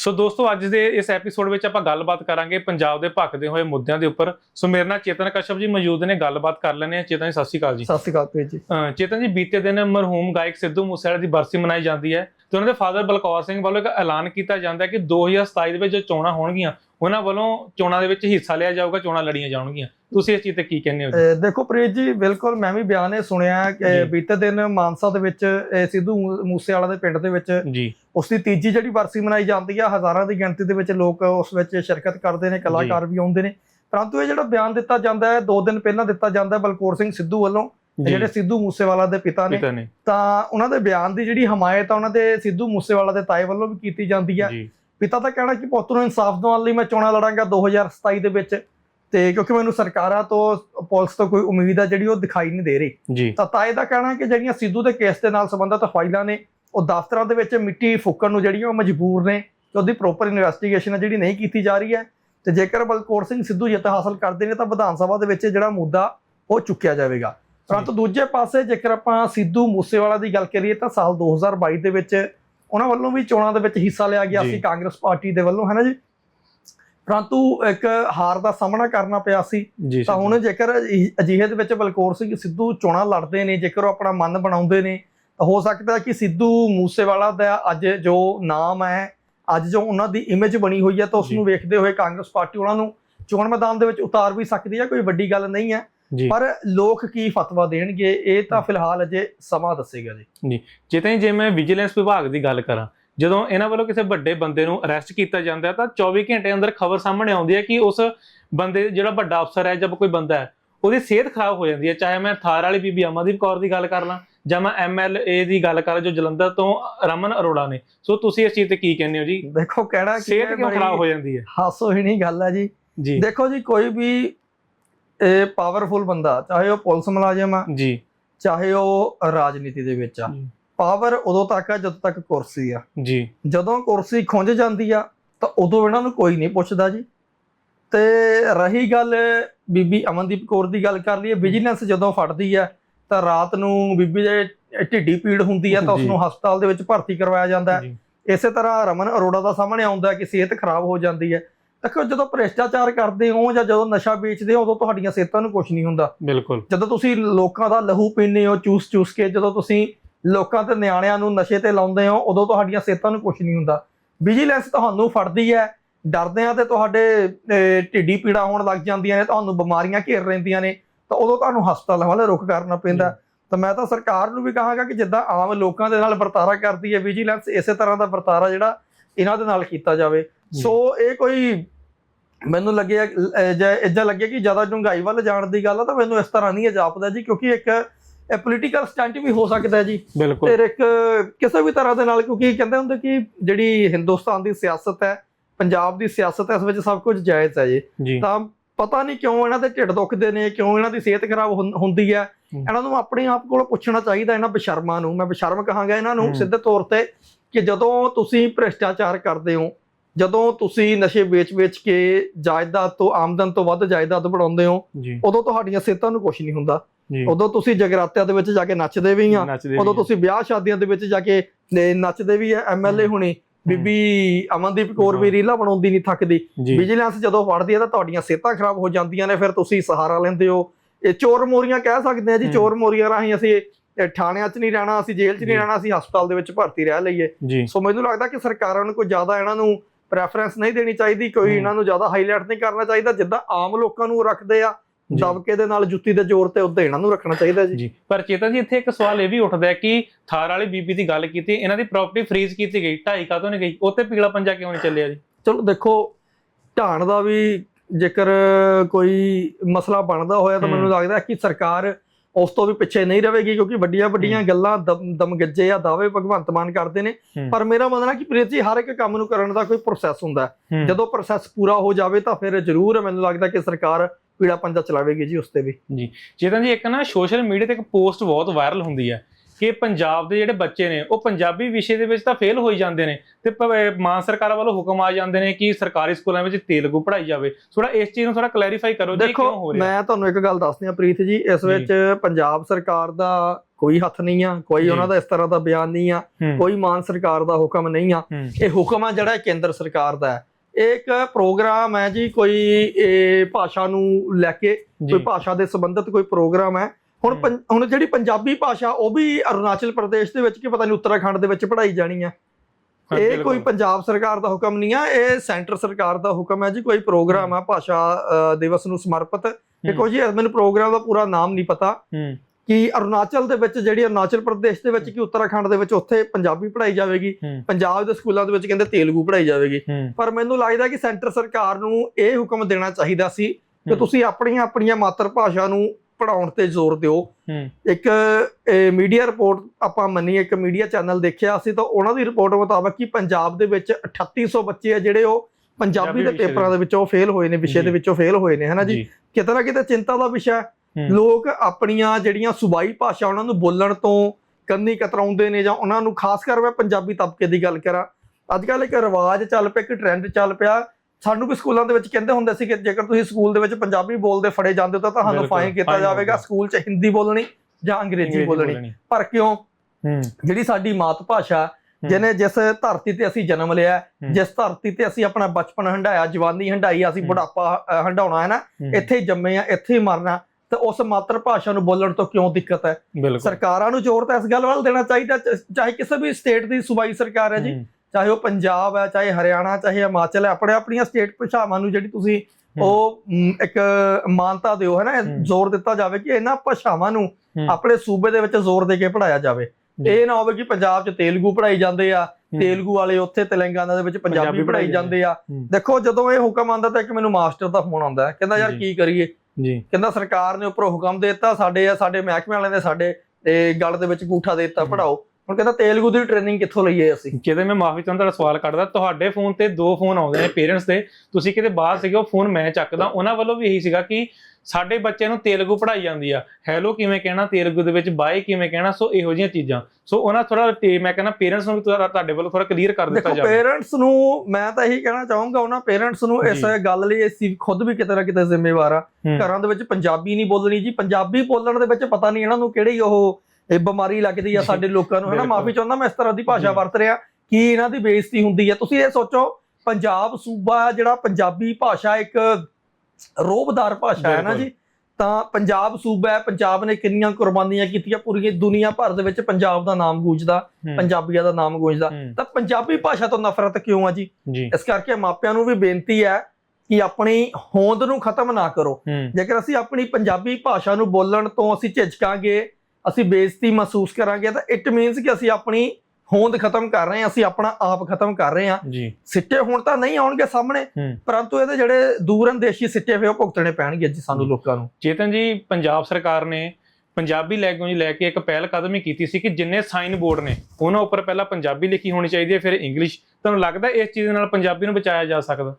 ਸੋ ਦੋਸਤੋ ਅੱਜ ਦੇ ਇਸ ਐਪੀਸੋਡ ਵਿੱਚ ਆਪਾਂ ਗੱਲਬਾਤ ਕਰਾਂਗੇ ਪੰਜਾਬ ਦੇ ਭਖਦੇ ਹੋਏ ਮੁੱਦਿਆਂ ਦੇ ਉੱਪਰ। ਸੋ ਮੇਰੇ ਨਾਲ ਚੇਤਨ ਕਸ਼ਪ ਜੀ ਮੌਜੂਦ ਨੇ ਗੱਲਬਾਤ ਕਰ ਲੈਣੇ ਆ ਚੇਤਨ ਜੀ ਸਤਿ ਸ਼੍ਰੀ ਅਕਾਲ ਜੀ। ਸਤਿ ਸ਼੍ਰੀ ਅਕਾਲ ਪ੍ਰੀਤ ਜੀ। ਚੇਤਨ ਜੀ ਬੀਤੇ ਦਿਨ ਮਰਹੂਮ ਗਾਇਕ ਸਿੱਧੂ ਮੂਸੇਵਾਲੇ ਦੀ ਬਰਸੀ ਮਨਾਈ ਜਾਂਦੀ ਹੈ ਤੇ ਉਹਨਾਂ ਦੇ ਫਾਦਰ ਬਲਕੌਰ ਸਿੰਘ ਵੱਲੋਂ ਇੱਕ ਐਲਾਨ ਕੀਤਾ ਜਾਂਦਾ ਹੈ ਕਿ 2027 ਦੇ ਵਿੱਚ ਜੋ ਚੋਣਾਂ ਹੋਣਗੀਆਂ ਉਹਨਾਂ ਵੱਲੋਂ ਚੋਣਾਂ ਦੇ ਵਿੱਚ ਹਿੱਸਾ ਲਿਆ ਜਾਊਗਾ ਚੋਣਾਂ ਲੜੀਆਂ ਜਾਣਗੀਆਂ। ਤੁਸੀਂ ਇਸ ਚੀਜ਼ ਤੇ ਕੀ ਕਹਿੰਦੇ ਹੋ ਜੀ? ਦੇਖੋ ਪ੍ਰੀਤ ਜੀ ਬਿਲਕੁਲ ਮੈਂ ਵੀ ਬਿਆਨ ਇਹ ਸੁਣਿਆ ਕਿ। ਬੀਤੇ ਦਿਨ ਮਾਨਸਾ ਦੇ ਵਿੱਚ ਇਹ ਸਿੱਧੂ ਮੂਸੇਵਾਲਾ ਦੇ ਪਿੰਡ ਦੇ ਵਿੱਚ ਜੀ। ਉਸ ਦੀ ਤੀਜੀ ਜਿਹੜੀ ਬਰਸੀ ਮਨਾਈ ਜਾਂਦੀ ਆ ਹਜ਼ਾਰਾਂ ਦੀ ਗਿਣਤੀ ਦੇ ਵਿੱਚ ਲੋਕ ਉਸ ਵਿੱਚ ਸ਼ਿਰਕਤ ਕਰਦੇ ਨੇ ਕਲਾਕਾਰ ਵੀ ਆਉਂਦੇ ਨੇ। ਪਰੰਤੂ ਇਹ ਜਿਹੜਾ ਬਿਆਨ ਦਿੱਤਾ ਜਾਂਦਾ ਹੈ ਦੋ ਦਿਨ ਪਹਿਲਾਂ ਦਿੱਤਾ ਜਾਂਦਾ ਹੈ ਬਲਕੌਰ ਸਿੰਘ ਸਿੱਧੂ ਵੱਲੋਂ ਜਿਹੜੇ ਸਿੱਧੂ ਮੂਸੇਵਾਲਾ ਦੇ ਪਿਤਾ ਨੇ ਤਾਂ ਉਹਨਾਂ ਦੇ ਬਿਆਨ ਦੀ ਜਿਹੜੀ ਹਮਾਇਤ ਆ ਉਹਨਾਂ ਦੇ ਸਿੱਧੂ ਮੂਸੇਵਾਲਾ ਦੇ ਤਾਏ ਵੱਲੋਂ ਵੀ ਕੀਤੀ ਜਾਂਦੀ ਆ। ਪਿਤਾ ਤਾਂ ਕਹਿਣਾ ਕਿ ਪੁੱਤ ਨੂੰ ਇਨਸਾਫ ਦਿਵਾਉਣ ਲਈ ਮੈਂ ਚੋਣਾਂ ਲੜਾਂਗਾ 2027 ਦੇ ਵਿੱਚ ਤੇ ਕਿਉਂਕਿ ਮੈਨੂੰ ਸਰਕਾਰਾਂ ਤੋਂ ਪੁਲਿਸ ਤੋਂ ਕੋਈ ਉਮੀਦ ਆ ਜਿਹੜੀ ਉਹ ਦਿਖਾਈ ਨਹੀਂ ਦੇ ਰਹੀ। ਤਾਂ ਤਾਏ ਦਾ ਕਹਿਣਾ ਕਿ ਜਿਹੜੀਆਂ ਸਿੱਧੂ ਦੇ ਕੇਸ ਦੇ ਨਾਲ ਸੰਬੰਧਿਤ ਫਾਈਲਾਂ ਨੇ ਉਹ ਦਫ਼ਤਰਾਂ ਦੇ ਵਿੱਚ ਮਿੱਟੀ ਫੂਕਣ ਨੂੰ ਜਿਹੜੀਆਂ ਉਹ ਮਜਬੂਰ ਨੇ ਕਿ ਉਹਦੀ ਪ੍ਰੋਪਰ ਇਨਵੈਸਟੀਗੇਸ਼ਨ ਹੈ ਜਿਹੜੀ ਨਹੀਂ ਕੀਤੀ ਜਾ ਰਹੀ ਹੈ। ਤੇ ਜੇਕਰ ਬਲਕੌਰ ਸਿੰਘ ਸਿੱਧੂ ਜਿੱਤ ਹਾਸਲ ਕਰਦੇ ਨੇ ਤਾਂ ਵਿਧਾਨ ਸਭਾ ਦੇ ਵਿੱਚ ਜਿਹੜਾ ਮੁੱਦਾ ਉਹ ਚੁੱਕਿਆ ਜਾਵੇਗਾ। ਪਰੰਤੂ ਦੂਜੇ ਪਾਸੇ ਜੇਕਰ ਆਪਾਂ ਸਿੱਧੂ ਮੂਸੇਵਾਲਾ ਦੀ ਗੱਲ ਕਰੀਏ ਤਾਂ ਸਾਲ 2022 ਦੇ ਵਿੱਚ ਉਹਨਾਂ ਵੱਲੋਂ ਵੀ ਚੋਣਾਂ ਦੇ ਵਿੱਚ ਹਿੱਸਾ ਲਿਆ ਗਿਆ। ਸੀ ਕਾਂਗਰਸ ਪਾਰਟੀ ਦੇ ਵੱਲੋਂ ਹੈ ਨਾ ਜੀ? ਪਰੰਤੂ ਇੱਕ ਹਾਰ ਦਾ ਸਾਹਮਣਾ ਕਰਨਾ ਪਿਆ ਸੀ। ਤਾਂ ਹੁਣ ਜੇਕਰ ਅਜਿ- ਅਜਿਹੇ ਦੇ ਵਿੱਚ ਬਲਕੌਰ ਸਿੰਘ ਸਿੱਧੂ ਚੋਣਾਂ ਲੜਦੇ ਨੇ ਜੇਕਰ ਉਹ ਆਪਣਾ ਮਨ ਬਣਾਉਂਦੇ ਨੇ ਤਾਂ ਹੋ ਸਕਦਾ ਕਿ ਸਿੱਧੂ ਮੂਸੇਵਾਲਾ ਦਾ ਅੱਜ ਜੋ ਨਾਮ ਹੈ ਅੱਜ ਜੋ ਉਹਨਾਂ ਦੀ ਇਮੇਜ ਬਣੀ ਹੋਈ ਹੈ ਤਾਂ ਉਸ ਨੂੰ ਵੇਖਦੇ ਹੋਏ ਕਾਂਗਰਸ ਪਾਰਟੀ ਉਹਨਾਂ ਨੂੰ ਚੋਣ ਮੈਦਾਨ ਦੇ ਵਿੱਚ ਉਤਾਰ ਵੀ ਸਕਦੀ ਹੈ ਕੋਈ ਵੱਡੀ ਗੱਲ ਨਹੀਂ ਹੈ। ਪਰ ਲੋਕ ਕੀ ਫਤਵਾ ਦੇਣਗੇ? ਇਹ ਤਾਂ ਫਿਲਹਾਲ ਅਜੇ ਸਮਾਂ ਦੱਸੇਗਾ ਜੀ। ਜੀ, ਜੇ ਮੈਂ ਵਿਜੀਲੈਂਸ ਵਿਭਾਗ ਦੀ ਗੱਲ ਕਰਾਂ ਜਦੋਂ ਇਹਨਾਂ ਵੱਲੋਂ ਕਿਸੇ ਵੱਡੇ ਬੰਦੇ ਨੂੰ ਅਰੈਸਟ ਕੀਤਾ ਜਾਂਦਾ ਤਾਂ 24 ਘੰਟੇ ਅੰਦਰ ਖਬਰ ਸਾਹਮਣੇ ਆਉਂਦੀ ਹੈ ਕਿ ਉਸ ਬੰਦੇ ਜਿਹੜਾ ਵੱਡਾ ਅਫਸਰ ਹੈ ਜਾਂ ਕੋਈ ਬੰਦਾ ਹੈ ਉਹਦੀ ਸਿਹਤ ਖਰਾਬ ਹੋ ਜਾਂਦੀ ਹੈ। ਚਾਹੇ ਮੈਂ ਥਾਰ ਵਾਲੀ ਬੀਬੀ ਅਮਨਦੀਪ ਕੌਰ ਦੀ ਗੱਲ ਕਰ ਲਾਂ ਜਾਂ ਮੈਂ ਐਮਐਲਏ ਦੀ ਗੱਲ ਕਰਾਂ ਜੋ ਜਲੰਧਰ ਤੋਂ ਰਮਨ ਅਰੋੜਾ ਨੇ। ਸੋ ਤੁਸੀਂ ਇਸ ਚੀਜ਼ ਤੇ ਕੀ ਕਹਿੰਦੇ ਹੋ ਜੀ? ਦੇਖੋ ਕਹਿਣਾ ਕੀ ਸਿਹਤ ਕਿਉਂ ਖਰਾਬ ਹੋ ਜਾਂਦੀ ਹੈ? ਹਾਸੋ ਹੀ ਨਹੀਂ ਗੱਲ ਹੈ ਜੀ। ਦੇਖੋ ਜੀ ਕੋਈ ਵੀ ਇਹ ਪਾਵਰਫੁਲ ਬੰਦਾ ਚਾਹੇ ਉਹ ਪੁਲਿਸ ਮੁਲਾਜ਼ਮ ਆ ਜੀ। ਚਾਹੇ ਉਹ ਰਾਜਨੀਤੀ ਦੇ ਵਿੱਚ ਆ। ਪਾਵਰ ਉਦੋਂ ਤੱਕ ਆ ਜਦੋਂ ਤੱਕ ਕੁਰਸੀ ਆ। ਜੀ। ਜਦੋਂ ਕੁਰਸੀ ਖੁੰਝ ਜਾਂਦੀ ਆ ਤਾਂ ਉਦੋਂ ਇਹਨਾਂ ਨੂੰ ਕੋਈ ਨਹੀਂ ਪੁੱਛਦਾ ਜੀ। ਤੇ ਰਹੀ ਗੱਲ ਬੀਬੀ ਅਮਨਦੀਪ ਕੌਰ ਦੀ ਗੱਲ ਕਰ ਲਈਏ ਵਿਜੀਲੈਂਸ ਜਦੋਂ ਫੜਦੀ ਆ ਤਾਂ ਰਾਤ ਨੂੰ ਬੀਬੀ ਦੇ ਢਿੱਡੀ ਪੀੜ ਹੁੰਦੀ ਆ ਤਾਂ ਉਸ। ਨੂੰ ਹਸਪਤਾਲ ਦੇ ਵਿੱਚ ਭਰਤੀ ਕਰਵਾਇਆ ਜਾਂਦਾ। ਹੈ ਇਸੇ ਤਰ੍ਹਾਂ ਰਮਨ ਅਰੋੜਾ ਦਾ ਸਾਹਮਣੇ ਆਉਂਦਾ ਕਿ ਸਿਹਤ ਖਰਾਬ ਹੋ ਜਾਂਦੀ ਹੈ ਦੇਖੋ ਜਦੋਂ ਭ੍ਰਿਸ਼ਟਾਚਾਰ ਕਰਦੇ ਹੋ ਜਾਂ ਜਦੋਂ ਨਸ਼ਾ ਵੇਚਦੇ ਹੋ ਉਦੋਂ ਤੁਹਾਡੀਆਂ ਸਿਹਤਾਂ ਨੂੰ ਕੁਝ ਨਹੀਂ ਹੁੰਦਾ। ਬਿਲਕੁਲ। ਜਦੋਂ ਤੁਸੀਂ ਲੋਕਾਂ ਦਾ ਲਹੂ ਪੀਂਦੇ ਹੋ ਚੂਸ ਚੂਸ ਕੇ ਜਦੋਂ ਤੁਸੀਂ ਲੋਕਾਂ ਤੇ ਨਿਆਣਿਆਂ ਨੂੰ ਨਸ਼ੇ ਤੇ ਲਾਉਂਦੇ ਹੋ ਉਦੋਂ ਤੁਹਾਡੀਆਂ ਸਿਹਤਾਂ ਨੂੰ ਕੁਝ ਨਹੀਂ ਹੁੰਦਾ। ਵਿਜੀਲੈਂਸ ਤੁਹਾਨੂੰ ਫੜਦੀ ਹੈ। ਡਰਦੇ ਆ ਤੇ ਤੁਹਾਡੇ ਢਿੱਡੀ ਪੀੜਾ ਹੋਣ ਲੱਗ ਜਾਂਦੀਆਂ ਨੇ ਤੁਹਾਨੂੰ ਬਿਮਾਰੀਆਂ ਘੇਰ ਲੈਂਦੀਆਂ ਨੇ ਤਾਂ ਉਦੋਂ ਤੁਹਾਨੂੰ ਹਸਪਤਾਲ ਵੱਲ ਰੁਖ ਕਰਨਾ ਪੈਂਦਾ। ਤਾਂ ਮੈਂ ਤਾਂ ਸਰਕਾਰ ਨੂੰ ਵੀ ਕਹਾਂਗਾ ਕਿ ਜਿੱਦਾਂ ਆਮ ਲੋਕਾਂ ਦੇ ਨਾਲ ਵਰਤਾਰਾ ਕਰਦੀ ਹੈ ਵਿਜੀਲੈਂਸ ਇਸੇ ਤਰ੍ਹਾਂ ਦਾ ਵਰਤਾਰਾ ਜਿਹੜਾ ਇਹਨਾਂ ਦੇ ਨਾਲ ਕੀਤਾ ਜਾਵੇ। ਸੋ ਇਹ ਕੋਈ ਮੈਨੂੰ ਲੱਗਿਆ ਜੇ ਇਦਾਂ ਲੱਗਿਆ ਕਿ ਜ਼ਿਆਦਾ ਡੂੰਘਾਈ ਵੱਲ ਜਾਣ ਦੀ ਗੱਲ ਆ ਤਾਂ ਮੈਨੂੰ ਇਸ ਤਰ੍ਹਾਂ ਨਹੀਂ ਜਾਪਦਾ ਜੀ ਕਿਉਂਕਿ ਇੱਕ ਪੋਲੀਟੀਕਲ ਸਟੰਟ ਵੀ ਹੋ ਸਕਦਾ ਜੀ। ਫਿਰ ਇੱਕ ਕਿਸੇ ਵੀ ਤਰ੍ਹਾਂ ਦੇ ਨਾਲ ਕਿਉਂਕਿ ਕਹਿੰਦੇ ਹੁੰਦੇ ਕਿ ਜਿਹੜੀ ਹਿੰਦੁਸਤਾਨ ਦੀ ਸਿਆਸਤ ਹੈ ਪੰਜਾਬ ਦੀ ਸਿਆਸਤ ਹੈ ਇਸ ਵਿੱਚ ਸਭ ਕੁਝ ਜਾਇਜ਼ ਹੈ ਜੀ। ਤਾਂ ਪਤਾ ਨਹੀਂ ਕਿਉਂ ਇਹਨਾਂ ਦੇ ਢਿੱਡ ਦੁਖਦੇ ਨੇ ਕਿਉਂ ਇਹਨਾਂ ਦੀ ਸਿਹਤ ਖਰਾਬ ਹੁੰਦੀ ਹੈ। ਇਹਨਾਂ ਨੂੰ ਆਪਣੇ ਆਪ ਕੋਲ ਪੁੱਛਣਾ ਚਾਹੀਦਾ ਇਹਨਾਂ ਬਸ਼ਰਮਾਂ ਨੂੰ। ਮੈਂ ਬਸ਼ਰਮ ਕਹਾਂਗਾ ਇਹਨਾਂ ਨੂੰ। ਸਿੱਧੇ ਤੌਰ ਤੇ ਕਿ ਜਦੋਂ ਤੁਸੀਂ ਭ੍ਰਿਸ਼ਟਾਚਾਰ ਕਰਦੇ ਹੋ ਜਦੋਂ ਤੁਸੀਂ ਨਸ਼ੇ ਵੇਚ-ਵੇਚ ਕੇ ਜਾਇਦਾਦ ਤੋਂ ਆਮਦਨ ਤੋਂ ਵੱਧ ਜਾਇਦਾਦ ਬਣਾਉਂਦੇ ਹੋ ਉਦੋਂ ਤੁਹਾਡੀਆਂ ਸਿਹਤਾਂ ਨੂੰ ਕੁਝ ਨਹੀਂ ਹੁੰਦਾ। ਉਦੋਂ ਤੁਸੀਂ ਜਗਰਾਤਿਆਂ ਦੇ ਵਿੱਚ ਜਾ ਕੇ ਨੱਚਦੇ ਵੀ ਆ ਉਦੋਂ ਤੁਸੀਂ ਵਿਆਹ ਸ਼ਾਦੀਆਂ ਦੇ ਵਿੱਚ ਜਾ ਕੇ ਨੱਚਦੇ ਵੀ ਆ ਐਮਐਲਏ। ਹੁਣੀ ਬੀਬੀ ਅਮਨਦੀਪ ਕੌਰ ਵੀ। ਰੀਲਾ ਬਣਾਉਂਦੀ ਨਹੀਂ ਥੱਕਦੀ। ਵਿਜੀਲੈਂਸ ਜਦੋਂ ਫੜਦੀ ਹੈ ਤਾਂ ਤੁਹਾਡੀਆਂ ਸਿਹਤਾਂ ਖਰਾਬ ਹੋ ਜਾਂਦੀਆਂ ਨੇ ਫਿਰ ਤੁਸੀਂ ਸਹਾਰਾ ਲੈਂਦੇ ਹੋ। ਇਹ ਚੋਰ ਮੋਰੀਆਂ ਕਹਿ ਸਕਦੇ ਆ ਜੀ। ਚੋਰ ਮੋਰੀਆਂ ਰਾਹੀਂ ਅਸੀਂ ਥਾਣਿਆਂ 'ਚ ਨਹੀਂ ਰਹਿਣਾ ਅਸੀਂ ਜੇਲ੍ਹ 'ਚ। ਨਹੀਂ ਰਹਿਣਾ ਅਸੀਂ ਹਸਪਤਾਲ ਦੇ ਵਿੱਚ ਭਰਤੀ ਰਹਿ ਲਈਏ। ਸੋ ਮੈਨੂੰ ਲੱਗਦਾ ਕਿ ਸਰਕਾਰਾਂ ਨੂੰ ਕੋਈ ਜ਼ਿਆਦਾ ਇਹਨਾਂ ਨੂੰ ਪ੍ਰੈਫਰੈਂਸ ਨਹੀਂ ਦੇਣੀ ਚਾਹੀਦੀ ਕੋਈ। ਇਹਨਾਂ ਨੂੰ ਜ਼ਿਆਦਾ ਹਾਈਲਾਈਟ ਨਹੀਂ ਕਰਨਾ ਚਾਹੀਦਾ ਜਿੱਦਾਂ ਆਮ ਲੋਕਾਂ ਨੂੰ ਰੱਖਦੇ ਆ। ਦਬਕੇ ਦੇ ਨਾਲ ਜੁੱਤੀ ਦੇ ਜ਼ੋਰ ਤੇ ਉੱਤੇ ਇਹਨਾਂ ਨੂੰ ਰੱਖਣਾ ਚਾਹੀਦਾ ਜੀ ਪਰ ਚੇਤਨ ਜੀ ਇੱਥੇ ਇੱਕ ਸਵਾਲ ਇਹ ਵੀ ਉੱਠਦਾ ਹੈ ਕਿ ਥਾਰ ਵਾਲੀ ਬੀਬੀ ਦੀ ਗੱਲ ਕੀਤੀ ਇਹਨਾਂ ਦੀ ਪ੍ਰਾਪਰਟੀ ਫ੍ਰੀਜ਼ ਕੀਤੀ ਗਈ ਢਾਈ ਕਾਹਤੋਂ ਨਹੀਂ ਗਈ ਉੱਤੇ ਪੀਲਾ ਪੰਜਾ ਕਿਉਂ ਨਹੀਂ ਚੱਲਿਆ ਜੀ ਚਲੋ ਦੇਖੋ ਢਾਣ ਦਾ ਵੀ ਜੇਕਰ ਕੋਈ ਮਸਲਾ ਬਣਦਾ ਹੋਇਆ ਤਾਂ। ਮੈਨੂੰ ਲੱਗਦਾ ਕਿ ਸਰਕਾਰ ਉਸ ਤੋਂ ਵੀ ਪਿੱਛੇ ਨਹੀਂ ਰਹੇਗੀ ਕਿਉਂਕਿ ਵੱਡੀਆਂ ਵੱਡੀਆਂ ਗੱਲਾਂ ਦਮ ਦਮਗੱਜੇ ਆ ਦਾਅਵੇ ਭਗਵੰਤ ਮਾਨ ਕਰਦੇ ਨੇ। ਪਰ ਮੇਰਾ ਮੰਨਣਾ ਕਿ ਪ੍ਰੀਤ ਜੀ ਹਰ ਇੱਕ ਕੰਮ ਨੂੰ ਕਰਨ ਦਾ ਕੋਈ ਪ੍ਰੋਸੈਸ ਹੁੰਦਾ। ਜਦੋਂ ਪ੍ਰੋਸੈਸ ਪੂਰਾ ਹੋ ਜਾਵੇ ਤਾਂ ਫਿਰ ਜ਼ਰੂਰ ਮੈਨੂੰ ਲੱਗਦਾ ਕਿ ਸਰਕਾਰ ਪੀੜਾ ਪੰਜਾ ਚਲਾਵੇਗੀ ਜੀ ਉਸ ਤੇ ਵੀ। ਜੀ। ਚੇਤਨ ਜੀ ਇੱਕ ਨਾ ਸੋਸ਼ਲ ਮੀਡੀਆ ਤੇ ਇੱਕ ਪੋਸਟ ਬਹੁਤ ਵਾਇਰਲ ਹੁੰਦੀ ਹੈ। ਕਿ ਪੰਜਾਬ ਦੇ ਜਿਹੜੇ ਬੱਚੇ ਨੇ ਉਹ ਪੰਜਾਬੀ ਵਿਸ਼ੇ ਦੇ ਵਿੱਚ ਤਾਂ ਫੇਲ ਹੋਈ ਜਾਂਦੇ ਨੇ ਤੇ ਮਾਨ ਸਰਕਾਰ ਵੱਲੋਂ ਹੁਕਮ ਆ ਜਾਂਦੇ ਨੇ ਕਿ ਸਰਕਾਰੀ ਸਕੂਲਾਂ ਵਿੱਚ ਤੇਲਗੂ ਪੜ੍ਹਾਈ ਜਾਵੇ। ਥੋੜਾ ਇਸ ਚੀਜ਼ ਨੂੰ ਥੋੜਾ ਕਲੈਰੀਫਾਈ ਕਰੋ ਜੀ ਕਿਉਂ ਹੋ ਦੇਖੋ ਰਿਹਾ? ਮੈਂ ਤੁਹਾਨੂੰ ਇੱਕ ਗੱਲ ਦੱਸਦੀ ਹਾਂ ਪ੍ਰੀਤ ਜੀ ਇਸ। ਵਿੱਚ ਪੰਜਾਬ ਸਰਕਾਰ ਦਾ ਕੋਈ ਹੱਥ ਨਹੀਂ ਆ ਕੋਈ। ਉਹਨਾਂ ਦਾ ਇਸ ਤਰ੍ਹਾਂ ਦਾ ਬਿਆਨ ਨਹੀਂ ਆ ਕੋਈ ਮਾਨ ਸਰਕਾਰ ਦਾ ਹੁਕਮ ਨਹੀਂ ਆ। ਇਹ ਹੁਕਮ ਆ ਜਿਹੜਾ ਕੇਂਦਰ ਸਰਕਾਰ ਦਾ ਹੈ। ਇੱਕ ਪ੍ਰੋਗਰਾਮ ਹੈ ਜੀ ਕੋਈ ਇਹ ਭਾਸ਼ਾ ਨੂੰ ਲੈ ਕੇ ਕੋਈ ਭਾਸ਼ਾ ਦੇ ਸੰਬੰਧਿਤ ਕੋਈ ਪ੍ਰੋਗਰਾਮ ਹੈ ਹੁਣ ਹੁਣ ਜਿਹੜੀ ਪੰਜਾਬੀ ਭਾਸ਼ਾ ਉਹ ਵੀ ਅਰੁਣਾਚਲ ਪ੍ਰਦੇਸ਼ ਦੇ ਵਿੱਚ ਕਿ ਪਤਾ ਨਹੀਂ ਉੱਤਰਾਖੰਡ ਦੇ ਵਿੱਚ ਪੜ੍ਹਾਈ ਜਾਣੀ ਆ। ਇਹ। ਕੋਈ ਪੰਜਾਬ ਸਰਕਾਰ ਦਾ ਹੁਕਮ ਨਹੀਂ ਆ ਇਹ ਸੈਂਟਰ ਸਰਕਾਰ ਦਾ ਹੁਕਮ ਹੈ ਜੀ ਕੋਈ ਪ੍ਰੋਗਰਾਮ ਆ ਭਾਸ਼ਾ ਦਿਵਸ ਨੂੰ ਸਮਰਪਿਤ। ਦੇਖੋ ਜੀ ਮੈਨੂੰ ਪ੍ਰੋਗਰਾਮ ਦਾ ਪੂਰਾ ਨਾਮ ਨਹੀਂ ਪਤਾ ਕਿ ਅਰੁਣਾਚਲ ਦੇ ਵਿੱਚ ਜਿਹੜੀ ਅਰੁਣਾਚਲ ਪ੍ਰਦੇਸ਼ ਦੇ ਵਿੱਚ ਕਿ ਉੱਤਰਾਖੰਡ ਦੇ ਵਿੱਚ ਉੱਥੇ ਪੰਜਾਬੀ ਪੜ੍ਹਾਈ ਜਾਵੇਗੀ। ਪੰਜਾਬ ਦੇ ਸਕੂਲਾਂ ਦੇ ਵਿੱਚ ਕਹਿੰਦੇ ਤੇਲਗੂ ਪੜ੍ਹਾਈ ਜਾਵੇਗੀ। ਪਰ ਮੈਨੂੰ ਲੱਗਦਾ ਕਿ ਸੈਂਟਰ ਸਰਕਾਰ ਨੂੰ ਇਹ ਹੁਕਮ ਦੇਣਾ ਚਾਹੀਦਾ ਸੀ ਕਿ। ਤੁਸੀਂ ਆਪਣੀਆਂ ਆਪਣੀਆਂ ਮਾਤਰ ਭਾਸ਼ਾ ਨੂੰ ਪੜਾਉਣ ਤੇ ਜ਼ੋਰ ਦਿਓ। ਇੱਕ ਮੀਡੀਆ ਰਿਪੋਰਟ ਆਪਾਂ ਮੰਨੀ ਇੱਕ ਮੀਡੀਆ ਚੈਨਲ ਦੇਖਿਆ ਸੀ ਤਾਂ ਉਹਨਾਂ ਦੀ ਰਿਪੋਰਟ ਮੁਤਾਬਕ ਕਿ ਪੰਜਾਬ ਦੇ ਵਿੱਚ 3800 ਬੱਚੇ ਆ ਜਿਹੜੇ ਉਹ ਪੰਜਾਬੀ ਦੇ ਪੇਪਰਾਂ ਦੇ ਵਿੱਚੋਂ। ਫੇਲ ਹੋਏ ਨੇ ਵਿਸ਼ੇ ਦੇ। ਵਿੱਚੋਂ ਫੇਲ ਹੋਏ ਨੇ ਹਨਾ ਜੀ? ਕਿਤੇ ਨਾ ਕਿਤੇ ਚਿੰਤਾ ਦਾ ਵਿਸ਼ਾ। ਲੋਕ ਆਪਣੀਆਂ ਜਿਹੜੀਆਂ ਸੂਬਾਈ ਭਾਸ਼ਾ ਉਹਨਾਂ ਨੂੰ ਬੋਲਣ ਤੋਂ ਕੰਨੀ ਕਤਰਾਉਂਦੇ ਨੇ ਜਾਂ ਉਹਨਾਂ ਨੂੰ ਖਾਸ ਕਰ ਮੈਂ ਪੰਜਾਬੀ ਤਬਕੇ ਦੀ ਗੱਲ ਕਰਾਂ। ਅੱਜ ਕੱਲ ਇੱਕ ਰਿਵਾਜ ਚੱਲ ਪਿਆ ਇੱਕ ਟ੍ਰੈਂਡ ਚੱਲ ਪਿਆ ਸਾਨੂੰ ਵੀ ਸਕੂਲਾਂ ਦੇ ਵਿੱਚ ਕਹਿੰਦੇ ਹੁੰਦੇ ਸੀ ਕਿ ਜੇਕਰ ਤੁਸੀਂ ਸਕੂਲ ਦੇ ਵਿੱਚ ਪੰਜਾਬੀ ਬੋਲਦੇ ਫੜੇ ਜਾਂਦੇ ਹੋ ਤਾਂ ਤੁਹਾਨੂੰ ਫਾਈਨ ਕੀਤਾ ਜਾਵੇਗਾ। ਸਕੂਲ 'ਚ ਹਿੰਦੀ ਬੋਲਣੀ ਜਾਂ ਅੰਗਰੇਜ਼ੀ ਬੋਲਣੀ। ਪਰ ਕਿਉਂ? ਜਿਹੜੀ ਸਾਡੀ ਮਾਤ ਭਾਸ਼ਾ। ਜਿਹਨੇ ਜਿਸ ਧਰਤੀ ਤੇ ਅਸੀਂ ਜਨਮ ਲਿਆ। ਜਿਸ ਧਰਤੀ ਤੇ ਅਸੀਂ ਆਪਣਾ ਬਚਪਨ ਹੰਡਾਇਆ ਜਵਾਨੀ ਹੰਡਾਈ ਅਸੀਂ। ਬੁਢਾਪਾ ਹੰਡਾਉਣਾ ਹੈ ਨਾ ਇੱਥੇ ਜੰਮੇ ਆ ਇੱਥੇ ਹੀ ਮਰਨਾ। ਤੇ ਉਸ ਮਾਤਰ ਭਾਸ਼ਾ ਨੂੰ ਬੋਲਣ ਤੋਂ ਕਿਉਂ ਦਿੱਕਤ ਹੈ? ਸਰਕਾਰਾਂ ਨੂੰ ਜ਼ੋਰ ਤਾਂ ਇਸ ਗੱਲ ਵੱਲ ਦੇਣਾ ਚਾਹੀਦਾ ਚਾਹੇ ਕਿਸੇ ਵੀ ਸਟੇਟ ਦੀ ਸੂਬਾਈ ਸਰਕਾਰ ਹੈ ਜੀ। ਚਾਹੇ ਉਹ ਪੰਜਾਬ ਹੈ ਚਾਹੇ ਹਰਿਆਣਾ ਚਾਹੇ ਹਿਮਾਚਲ ਹੈ ਆਪਣੇ ਆਪਣੀਆਂ ਸਟੇਟ ਭਾਸ਼ਾਵਾਂ ਨੂੰ ਜਿਹੜੀ ਤੁਸੀਂ। ਉਹ ਇੱਕ ਮਾਨਤਾ ਦਿਓ ਹੈ ਨਾ। ਜ਼ੋਰ ਦਿੱਤਾ ਜਾਵੇ ਕਿ ਇਹਨਾਂ ਭਾਸ਼ਾਵਾਂ ਨੂੰ। ਆਪਣੇ ਸੂਬੇ ਦੇ ਵਿੱਚ ਜ਼ੋਰ ਦੇ ਕੇ ਪੜਾਇਆ ਜਾਵੇ। ਇਹ ਨਾ ਹੋਵੇ ਕਿ ਪੰਜਾਬ 'ਚ ਤੇਲਗੂ ਪੜਾਈ ਜਾਂਦੇ ਆ ਤੇਲਗੂ ਵਾਲੇ ਉੱਥੇ ਤੇਲੰਗਾਨਾ ਦੇ ਵਿੱਚ ਪੰਜਾਬੀ ਪੜਾਈ ਜਾਂਦੇ ਆ। ਦੇਖੋ ਜਦੋਂ ਇਹ ਹੁਕਮ ਆਉਂਦਾ ਤਾਂ ਇੱਕ ਮੈਨੂੰ ਮਾਸਟਰ ਦਾ ਫੋਨ ਆਉਂਦਾ। ਕਹਿੰਦਾ ਯਾਰ। ਕੀ ਕਰੀਏ ਜੀ ਕਹਿੰਦਾ ਸਰਕਾਰ ਨੇ ਉੱਪਰੋਂ ਹੁਕਮ ਦੇ ਦਿੱਤਾ ਸਾਡੇ ਆ ਸਾਡੇ ਮਹਿਕਮੇ ਵਾਲਿਆਂ ਨੇ ਸਾਡੇ ਗੱਲ ਦੇ ਵਿੱਚ ਗੂਠਾ ਦੇ ਦਿੱਤਾ। ਪੜਾਓ ਹੁਣ ਕਹਿੰਦਾ ਤੇਲਗੂ ਦੀ ਟ੍ਰੇਨਿੰਗ ਕਿੱਥੋਂ ਲਈਏ ਅਸੀਂ? ਕਿਤੇ ਮੈਂ ਮਾਫੀ ਚਾਹੁੰਦਾ ਤੁਹਾਡਾ ਸਵਾਲ ਕੱਢਦਾ ਤੁਹਾਡੇ ਫੋਨ ਤੇ ਦੋ ਫੋਨ ਆਉਂਦੇ ਨੇ ਪੇਰੈਂਟਸ ਦੇ। ਤੁਸੀਂ ਕਿਤੇ ਬਾਹਰ ਸੀਗੇ ਉਹ ਫੋਨ ਮੈਂ ਚੱਕਦਾ। ਉਹਨਾਂ ਵੱਲੋਂ ਵੀ ਇਹੀ ਸੀਗਾ ਕਿ ਸਾਡੇ ਬੱਚੇ ਨੂੰ ਤੇਲਗੂ ਪੜ੍ਹਾਈ ਜਾਂਦੀ ਆ। ਹੈਲੋ ਕਿਵੇਂ ਕਹਿਣਾ ਤੇਲਗੂ ਦੇ ਵਿੱਚ ਬਾਏ ਕਿਵੇਂ ਕਹਿਣਾ ਸੋ ਇਹੋ ਜਿਹੀਆਂ ਚੀਜ਼ਾਂ। ਸੋ ਉਹਨਾਂ ਥੋੜਾ ਮੈਂ ਕਹਿੰਦਾ ਪੇਰੈਂਟਸ ਨੂੰ ਵੀ ਤੁਹਾਡੇ ਵੱਲੋਂ ਥੋੜਾ ਕਲੀਅਰ ਕਰ ਦਿੱਤਾ ਜਾਵੇ। ਪੇਰੈਂਟਸ ਨੂੰ ਮੈਂ ਤਾਂ ਇਹੀ ਕਹਿਣਾ ਚਾਹੂੰਗਾ ਉਹਨਾਂ ਪੇਰੈਂਟਸ ਨੂੰ ਇਸ। ਗੱਲ ਲਈ ਅਸੀਂ ਖੁਦ ਵੀ ਕਿਤੇ ਨਾ ਕਿਤੇ ਜ਼ਿੰਮੇਵਾਰ ਆ। ਘਰਾਂ ਦੇ ਵਿੱਚ ਪੰਜਾਬੀ ਨਹੀਂ ਬੋਲਣੀ ਜੀ। ਪੰਜਾਬੀ ਬੋਲਣ ਦੇ ਵਿੱਚ ਪਤਾ ਨਹੀਂ ਇਹਨਾਂ ਨੂੰ ਕਿਹੜੀ ਉਹ ਇਹ ਬਿਮਾਰੀ ਲੱਗਦੀ ਆ ਸਾਡੇ ਲੋਕਾਂ ਨੂੰ ਹਨਾ। ਮਾਫੀ ਚਾਹੁੰਦਾ ਮੈਂ ਇਸ ਤਰ੍ਹਾਂ ਦੀ ਭਾਸ਼ਾ। ਵਰਤ ਰਿਹਾ ਕੀ ਇਹਨਾਂ ਦੀ ਬੇਇੱਜ਼ਤੀ ਹੁੰਦੀ ਹੈ ਤੁਸੀਂ ਇਹ ਸੋਚੋ ਪੰਜਾਬ ਸੂਬਾ ਜਿਹੜਾ ਪੰਜਾਬੀ ਭਾਸ਼ਾ ਇੱਕ ਰੋਬਦਾਰ ਭਾਸ਼ਾ ਹੈ ਨਾ। ਜੀ ਤਾਂ ਪੰਜਾਬ ਸੂਬਾ ਹੈ ਪੰਜਾਬ ਨੇ ਕਿੰਨੀਆਂ ਕੁਰਬਾਨੀਆਂ ਕੀਤੀਆਂ ਪੂਰੀ ਦੁਨੀਆ ਭਰ ਦੇ ਵਿੱਚ ਪੰਜਾਬ ਦਾ ਨਾਮ ਗੂੰਜਦਾ ਪੰਜਾਬੀਆਂ ਦਾ ਨਾਮ ਗੂੰਜਦਾ। ਤਾਂ ਪੰਜਾਬੀ ਭਾਸ਼ਾ ਤੋਂ ਨਫ਼ਰਤ ਕਿਉਂ ਆ ਜੀ? ਇਸ ਕਰਕੇ ਮਾਪਿਆਂ ਨੂੰ ਵੀ ਬੇਨਤੀ ਹੈ ਕਿ ਆਪਣੀ ਹੋਂਦ ਨੂੰ ਖਤਮ ਨਾ ਕਰੋ। ਜੇਕਰ ਅਸੀਂ ਆਪਣੀ ਪੰਜਾਬੀ ਭਾਸ਼ਾ ਨੂੰ ਬੋਲਣ ਤੋਂ ਅਸੀਂ ਝਿਜਕਾਂਗੇ ਅਸੀਂ ਬੇਇੱਜ਼ਤੀ ਮਹਿਸੂਸ ਕਰਾਂਗੇ ਤਾਂ ਇਟ ਮੀਨਸ ਕਿ ਅਸੀਂ ਆਪਣੀ ਹੋਂਦ ਖਤਮ ਕਰ ਰਹੇ ਹਾਂ ਅਸੀਂ ਆਪਣਾ ਆਪ ਖਤਮ ਕਰ ਰਹੇ ਹਾਂ। ਸਿੱਟੇ ਹੁਣ ਤਾਂ ਨਹੀਂ ਆਉਣਗੇ ਸਾਹਮਣੇ ਪਰੰਤੂ ਇਹਦੇ ਜਿਹੜੇ ਦੂਰਅੰਦੇਸ਼ੀ ਸਿੱਟੇ ਹੋਏ ਉਹ ਭੁਗਤਣੇ ਪੈਣਗੇ ਜੀ ਸਾਨੂੰ ਲੋਕਾਂ ਨੂੰ। ਚੇਤਨ ਜੀ ਪੰਜਾਬ ਸਰਕਾਰ ਨੇ ਪੰਜਾਬੀ ਲੈਂਗੁਏਜ ਲੈ ਕੇ ਇੱਕ ਪਹਿਲ ਕਦਮ ਹੀ ਕੀਤੀ ਸੀ ਕਿ ਜਿੰਨੇ ਸਾਈਨ ਬੋਰਡ ਨੇ ਉਹਨਾਂ ਉੱਪਰ ਪਹਿਲਾਂ ਪੰਜਾਬੀ ਲਿਖੀ ਹੋਣੀ ਚਾਹੀਦੀ ਹੈ ਫਿਰ ਇੰਗਲਿਸ਼ ਤੁਹਾਨੂੰ ਲੱਗਦਾ ਇਸ ਚੀਜ਼ ਨਾਲ ਪੰਜਾਬੀ ਨੂੰ ਬਚਾਇਆ ਜਾ ਸਕਦਾ?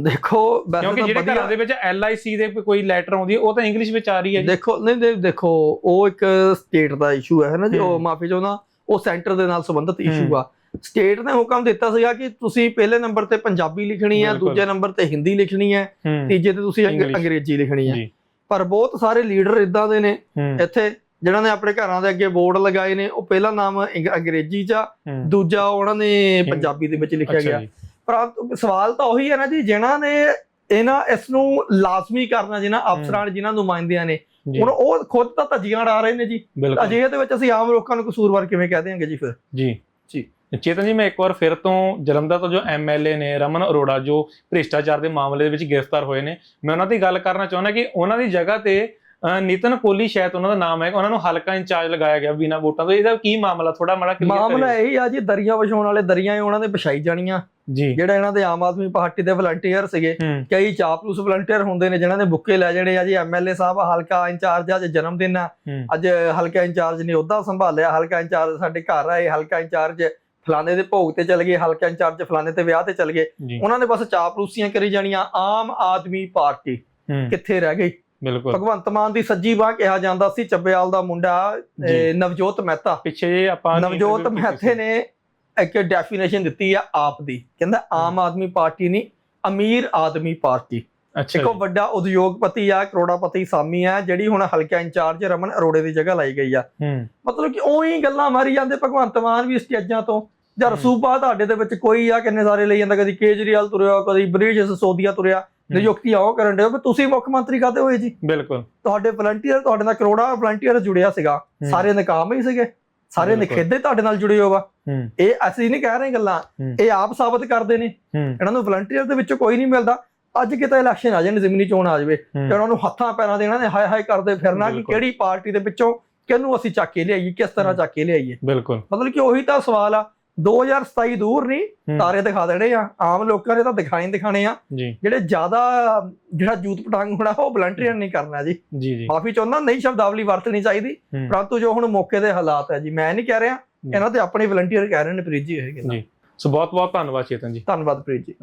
ਦੇਖੋ ਕਿਉਂਕਿ ਜਿਹੜੇ ਘਰਾਂ ਦੇ ਵਿੱਚ ਸੀ ਦੇ ਕੋਈ ਲੈਟਰ ਆਉਂਦੀ ਹੈ ਉਹ ਤਾਂ ਇੰਗਲਿਸ਼ ਵਿੱਚ ਆ ਰਹੀ ਹੈ ਜੀ। ਦੇਖੋ ਨਹੀਂ ਦੇਖੋ ਉਹ ਇੱਕ ਸਟੇਟ ਦਾ ਇਸ਼ੂ ਹੈ ਨਾ ਜੀ ਉਹ। ਮਾਫੀ ਚਾਹੁੰਦਾ ਉਹ ਸੈਂਟਰ ਦੇ ਨਾਲ ਸੰਬੰਧਿਤ ਇਸ਼ੂ। ਆ। ਸਟੇਟ ਨੇ ਹੁਕਮ ਦਿੱਤਾ ਸੀਗਾ ਕਿ ਤੁਸੀਂ ਪਹਿਲੇ ਨੰਬਰ ਤੇ ਪੰਜਾਬੀ ਲਿਖਣੀ ਹੈ। ਦੂਜੇ ਨੰਬਰ ਤੇ ਹਿੰਦੀ ਲਿਖਣੀ ਹੈ ਤੀਜੇ ਤੇ ਤੁਸੀਂ। ਅੰਗਰੇਜ਼ੀ ਲਿਖਣੀ ਹੈ। ਪਰ ਬਹੁਤ ਸਾਰੇ ਲੀਡਰ ਇਦਾਂ ਦੇ ਨੇ ਇੱਥੇ ਜਿਹਨਾਂ ਨੇ ਆਪਣੇ ਘਰਾਂ ਦੇ ਅੱਗੇ ਬੋਰਡ ਲਗਾਏ ਨੇ ਉਹ ਪਹਿਲਾ ਨਾਮ ਅੰਗ- ਅੰਗਰੇਜ਼ੀ ਚ ਆ, ਦੂਜਾ ਉਹਨਾਂ ਨੇ ਪੰਜਾਬੀ ਦੇ ਵਿੱਚ ਲਿਖਿਆ ਗਿਆ। ਪਰ ਸਵਾਲ ਤਾਂ ਉਹੀ ਹੈ ਨਾ ਜੀ ਜਿਨ੍ਹਾਂ ਨੇ ਇਹਨਾਂ ਇਸ ਨੂੰ ਲਾਜ਼ਮੀ ਕਰਨਾ ਜਿਨ੍ਹਾਂ ਅਫਸਰਾਂ ਨੇ ਜਿਨ੍ਹਾਂ ਨੁਮਾਇੰਦਿਆਂ ਨੇ। ਹੁਣ ਉਹ ਖੁਦ ਤਾਂ ਧੱਜੀਆਂ ਉਡਾ ਰਹੇ ਨੇ ਜੀ। ਅਜਿਹੇ ਦੇ ਵਿੱਚ ਅਸੀਂ ਆਮ ਲੋਕਾਂ ਨੂੰ ਕਸੂਰਵਾਰ ਕਿਵੇਂ ਕਹਿ ਦਿਆਂਗੇ ਜੀ ਫਿਰ? ਜੀ। ਜੀ। ਚੇਤਨ ਜੀ ਮੈਂ ਇੱਕ ਵਾਰ ਫਿਰ ਤੋਂ ਜਲੰਧਰ ਤੋਂ ਜੋ ਐਮਐਲਏ ਨੇ ਰਮਨ ਅਰੋੜਾ ਜੋ ਭ੍ਰਿਸ਼ਟਾਚਾਰ ਦੇ ਮਾਮਲੇ ਦੇ ਵਿੱਚ ਗ੍ਰਿਫਤਾਰ ਹੋਏ ਨੇ ਮੈਂ ਉਹਨਾਂ ਦੀ ਗੱਲ ਕਰਨਾ ਚਾਹੁੰਦਾ ਕਿ ਉਹਨਾਂ ਦੀ ਜਗ੍ਹਾ ਤੇ ਨਿਤਨ ਕੋਹਲੀ ਸ਼ਾਇਦ ਉਹਨਾਂ ਦਾ ਨਾਮ ਹੈ ਉਹਨਾਂ ਨੂੰ ਹਲਕਾ ਇੰਚਾਰਜ ਲਗਾਇਆ ਗਿਆ ਬਿਨਾਂ ਵੋਟਾਂ ਤੋਂ। ਇਹਦਾ ਕੀ ਮਾਮਲਾ ਥੋੜਾ ਮਾੜਾ ਮਾਮਲਾ ਕਰਿਓ। ਇਹੀ ਆ ਜੀ ਦਰਿਆ ਵਿਛਾਉਣ ਵਾਲੇ ਦਰਿਆ ਉਹਨਾਂ ਦੇ ਵਿਛਾਈ ਜਾਣੀਆਂ। ਜੀ। ਜਿਹੜਾ ਇਹਨਾਂ ਦੇ ਆਮ ਆਦਮੀ ਪਾਰਟੀ ਦੇ ਵਲੰਟੀਅਰ ਸੀਗੇ। ਕਈ ਚਾਪਲੂਸ ਵਲੰਟੀਅਰ ਹੁੰਦੇ ਨੇ ਜਿਨ੍ਹਾਂ ਦੇ ਬੁੱਕੇ ਲੈ ਜਿਹੜੇ ਆ ਜੀ ਐਮਐਲਏ ਸਾਹਿਬ ਹਲਕਾ ਇੰਚਾਰਜ ਅੱਜ ਜਨਮ ਦਿਨ ਆ ਅੱਜ ਹਲਕਾ ਇੰਚਾਰਜ ਨੇ ਉਹਦਾ ਸੰਭਾਲਿਆ ਹਲਕਾ ਇੰਚਾਰਜ ਸਾਡੇ ਘਰ ਆਏ ਹਲਕਾ ਇੰਚਾਰਜ ਫਲਾਣੇ ਦੇ ਭੋਗ ਤੇ ਚਲ ਗਏ ਹਲਕਾ ਇੰਚਾਰਜ ਫਲਾਣੇ ਤੇ ਵਿਆਹ ਤੇ ਚਲ ਗਏ। ਉਹਨਾਂ ਨੇ ਬਸ ਚਾਪਲੂਸੀਆਂ ਕਰੀ ਜਾਣੀਆਂ ਆਮ ਆਦਮੀ ਪਾਰਟੀ ਕਿੱਥੇ ਰਹਿ ਗਈ? ਬਿਲਕੁਲ। ਭਗਵੰਤ ਮਾਨ ਦੀ ਸੱਜੀ ਬਾਹ ਕਿਹਾ ਜਾਂਦਾ ਸੀ ਚੱਬੇਵਾਲ ਦਾ ਮੁੰਡਾ ਨਵਜੋਤ ਮਹਿਤਾ। ਪਿੱਛੇ ਜੇ ਆਪਾਂ ਨਵਜੋਤ ਮਹਿਤੇ। ਨੇ ਇੱਕ ਡੈਫੀਨੇਸ਼ਨ ਦਿੱਤੀ ਆ ਆਪ ਦੀ। ਕਹਿੰਦਾ ਆਮ ਆਦਮੀ ਪਾਰਟੀ ਨਹੀਂ ਅਮੀਰ ਆਦਮੀ ਪਾਰਟੀ। ਅੱਛਾ ਇੱਕੋ ਵੱਡਾ ਉਦਯੋਗਪਤੀ ਆ ਕਰੋੜਾਪਤੀ ਸਾਮੀ ਆ ਜਿਹੜੀ ਹੁਣ ਹਲਕਾ ਇੰਚਾਰਜ ਰਮਨ ਅਰੋੜੇ ਦੀ ਜਗ੍ਹਾ ਲਈ ਗਈ ਆ। ਮਤਲਬ ਕਿ ਉਹੀ ਗੱਲਾਂ ਮਾਰੀ ਜਾਂਦੇ ਭਗਵੰਤ ਮਾਨ ਵੀ ਸਟੇਜਾਂ ਤੋਂ। ਜਾਂ। ਰਸੂਬਾ ਤੁਹਾਡੇ ਦੇ ਵਿੱਚ ਕੋਈ ਆ ਕਿੰਨੇ ਸਾਰੇ ਲਈ ਜਾਂਦਾ ਕਦੀ ਕੇਜਰੀਵਾਲ ਤੁਰਿਆ ਕਦੀ ਬ੍ਰਿਜ ਸੋਦੀਆ ਤੁਰਿਆ। ਨਿਯੁਕਤੀਆਂ ਉਹ ਕਰਨ ਦੇ ਤੁਸੀਂ ਮੁੱਖ ਮੰਤਰੀ ਕਾਦੇ ਹੋਏ ਜੀ? ਬਿਲਕੁਲ। ਤੁਹਾਡੇ ਵਲੰਟੀਅਰ ਤੁਹਾਡੇ ਨਾਲ ਕਰੋੜਾ ਵਲੰਟੀਅਰ ਜੁੜਿਆ ਸੀਗਾ। ਸਾਰੇ ਨਕਾਮ ਹੀ ਸੀਗੇ। ਸਾਰੇ। ਨਿਖੇਧੇ ਤੁਹਾਡੇ ਨਾਲ ਜੁੜੇ ਹੋ। ਵਾ ਇਹ ਅਸੀਂ ਨਹੀਂ ਕਹਿ ਰਹੇ ਗੱਲਾਂ। ਇਹ ਆਪ ਸਾਬਤ ਕਰਦੇ ਨੇ। ਇਹਨਾਂ ਨੂੰ ਵਲੰਟੀਅਰ ਦੇ ਵਿੱਚੋਂ ਕੋਈ ਨਹੀਂ ਮਿਲਦਾ। ਅੱਜ ਕਿਤੇ ਇਲੈਕਸ਼ਨ ਆ ਜਾਣ ਜ਼ਿਮਨੀ ਚੋਣ ਆ ਜਾਵੇ। ਤੇ ਉਹਨਾਂ ਨੂੰ ਹੱਥਾਂ ਪੈਰਾਂ ਦੇ ਇਹਨਾਂ ਨੇ ਹਾਏ ਹਾਏ ਕਰਦੇ ਫਿਰਨਾ ਕਿ। ਕਿਹੜੀ ਪਾਰਟੀ ਦੇ ਵਿੱਚੋਂ ਕਿਹਨੂੰ ਅਸੀਂ ਚੱਕ ਕੇ ਲਿਆਈਏ ਕਿਸ ਤਰ੍ਹਾਂ। ਚੱਕ ਕੇ ਲਿਆਈਏ। ਬਿਲਕੁਲ। ਮਤਲਬ ਕਿ ਉਹੀ ਤਾਂ ਸਵਾਲ ਆ। 2027 ਦੂਰ ਨਹੀਂ ਤਾਰੇ ਦਿਖਾ ਦੇਣੇ ਆ। ਆਮ ਲੋਕਾਂ ਨੇ ਤਾਂ ਦਿਖਾਈ ਦਿਖਾਣੇ ਆ। ਜਿਹੜੇ ਜ਼ਿਆਦਾ ਜਿਹੜਾ ਜੂਤ ਪਟਾਂਗ ਹੋਣਾ ਉਹ ਵਲੰਟੀਅਰ ਨਹੀਂ ਕਰਨਾ ਜੀ। ਜੀ ਜੀ। ਮਾਫੀ ਚਾਹੁੰਦਾ ਨਹੀਂ ਸ਼ਬਦਾਵਲੀ ਵਰਤਣੀ ਚਾਹੀਦੀ। ਪਰੰਤੂ ਜੋ ਹੁਣ ਮੌਕੇ ਦੇ ਹਾਲਾਤ ਹੈ ਜੀ ਮੈਂ ਨਹੀਂ ਕਹਿ ਰਿਹਾ। ਇਹਨਾਂ ਤੇ ਆਪਣੇ ਵਲੰਟੀਅਰ ਕਹਿ ਰਹੇ ਨੇ ਪ੍ਰੀਤ ਜੀ ਇਹ ਗੱਲਾਂ। ਜੀ। ਸੋ ਬਹੁਤ ਬਹੁਤ ਧੰਨਵਾਦ ਚੇਤਨ ਜੀ। ਧੰਨਵਾਦ ਪ੍ਰੀਤ ਜੀ।